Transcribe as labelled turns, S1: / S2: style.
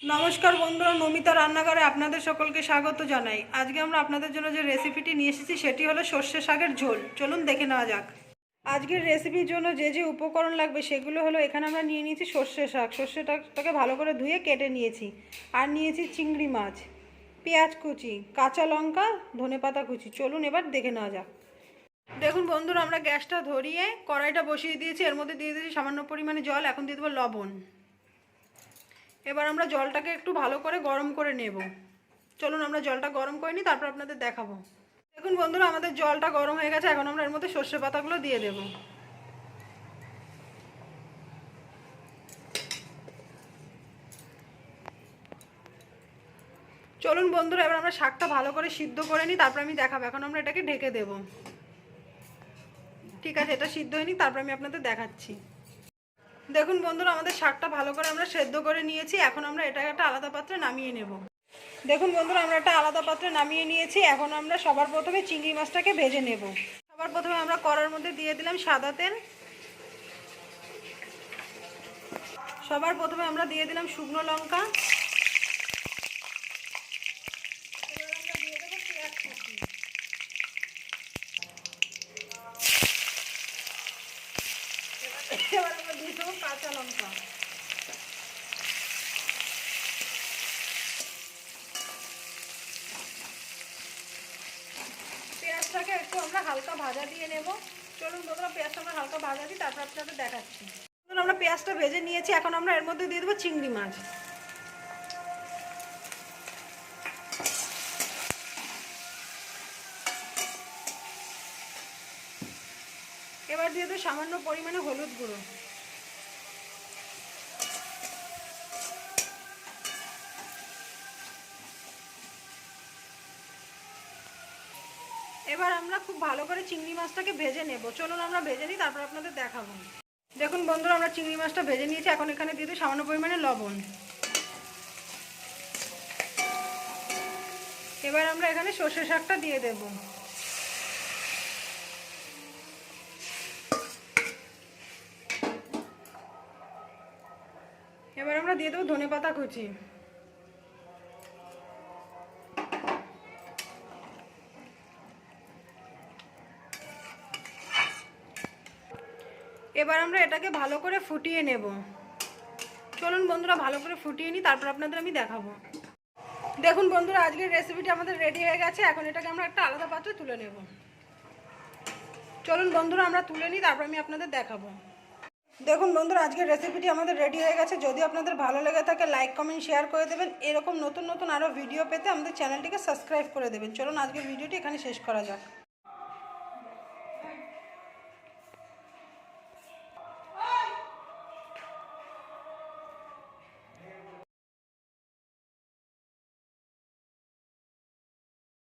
S1: নমস্কার বন্ধুরা, নমিতা রান্নাঘরে আপনাদের সকলকে স্বাগত জানাই। আজকে আমরা আপনাদের জন্য যে রেসিপিটি নিয়ে এসেছি, সেটি হলো সর্ষে শাকের ঝোল। চলুন দেখে নেওয়া যাক। আজকের রেসিপির জন্য যে যে উপকরণ লাগবে, সেগুলো হলো এখানে আমরা নিয়ে নিয়েছি সর্ষে শাক। সর্ষেটাকে ভালো করে ধুয়ে কেটে নিয়েছি। আর নিয়েছি চিংড়ি মাছ, পেঁয়াজ কুচি, কাঁচা লঙ্কা ধনেপাতা কুচি। চলুন এবার দেখে নেওয়া যাক। দেখুন বন্ধুরা, আমরা গ্যাসটা ধরিয়ে কড়াইটা বসিয়ে দিয়েছি। এর মধ্যে দিয়ে দিয়েছি সামান্য পরিমাণে জল, এখন দিয়ে দেবো লবণ। এবার আমরা জলটাকে একটু ভালো করে গরম করে নেব। চলুন আমরা জলটা গরম করে নিই, তারপর আপনাদের দেখাবো। দেখুন বন্ধুরা, আমাদের জলটা গরম হয়ে গেছে, এখন আমরা এর মধ্যে সর্ষে পাতাগুলো দিয়ে দেব। চলুন বন্ধুরা, এবার আমরা শাকটা ভালো করে সিদ্ধ করে নিই, তারপর আমি দেখাবো। এখন আমরা এটাকে ঢেকে দেব। ঠিক আছে, এটা সিদ্ধ হয়নি, তারপর আমি আপনাদের দেখাচ্ছি। দেখুন বন্ধুরা, আমাদের শাকটা ভালো করে আমরা সেদ্ধ করে নিয়েছি। এখন আমরা এটাকে একটা আলাদা পাত্রে নামিয়ে নেব। দেখুন বন্ধুরা, আমরা একটা আলাদা পাত্রে নামিয়ে নিয়েছি। এখন আমরা সবার প্রথমে চিংড়ি মাছটাকে ভেজে নেব। সবার প্রথমে আমরা কড়ার মধ্যে দিয়ে দিলাম সাদা তেল। সবার প্রথমে আমরা দিয়ে দিলাম শুকনো লঙ্কা এবার আমরা দিয়ে দেবো পেঁয়াজ কুচি দেবো কাঁচা লঙ্কা। পেঁয়াজটাকে একটু আমরা হালকা ভাজা দিয়ে নেব। চলুন বন্ধুরা, পেঁয়াজটা আমরা হালকা ভাজা দিই তারপর আপনাদের দেখাচ্ছি। আমরা পেঁয়াজটা ভেজে নিয়েছি, এখন আমরা এর মধ্যে দিয়ে দেবো চিংড়ি মাছ। এবার দিয়ে দেবো সামান্য পরিমাণে হলুদ গুঁড়ো। এবার আমরা খুব ভালো করে চিংড়ি মাছটাকে ভেজে নেব। চলুন আমরা ভেজে নিই, তারপর আপনাদের দেখাবো। দেখুন বন্ধুরা, আমরা চিংড়ি মাছটা ভেজে নিয়েছি। এখন এখানে দিয়ে দিই সামান্য পরিমাণে লবণ। এবার আমরা এখানে সর্ষে শাকটা দিয়ে দেব। এবার আমরা দিয়ে দেবো ধনে পাতা কুচি। এবার আমরা এটাকে ভালো করে ফুটিয়ে নেব। চলুন বন্ধুরা ভালো করে ফুটিয়ে নিই, তারপর আপনাদের আমি দেখাবো। দেখুন বন্ধুরা, আজকের রেসিপিটি আমাদের রেডি হয়ে গেছে। এখন এটাকে আমরা একটা আলাদা পাত্রে তুলে নেব। চলুন বন্ধুরা, আমরা তুলে নিই, তারপর আমি আপনাদের দেখাবো। দেখুন বন্ধুরা, আজকের রেসিপিটি আমাদের রেডি হয়ে গেছে। যদি আপনাদের ভালো লেগে থাকে লাইক কমেন্ট শেয়ার করে দেবেন। এরকম নতুন নতুন আরও ভিডিও পেতে আমাদের চ্যানেলটিকে সাবস্ক্রাইব করে দেবেন। চলুন আজকের ভিডিওটি এখানে শেষ করা যাক।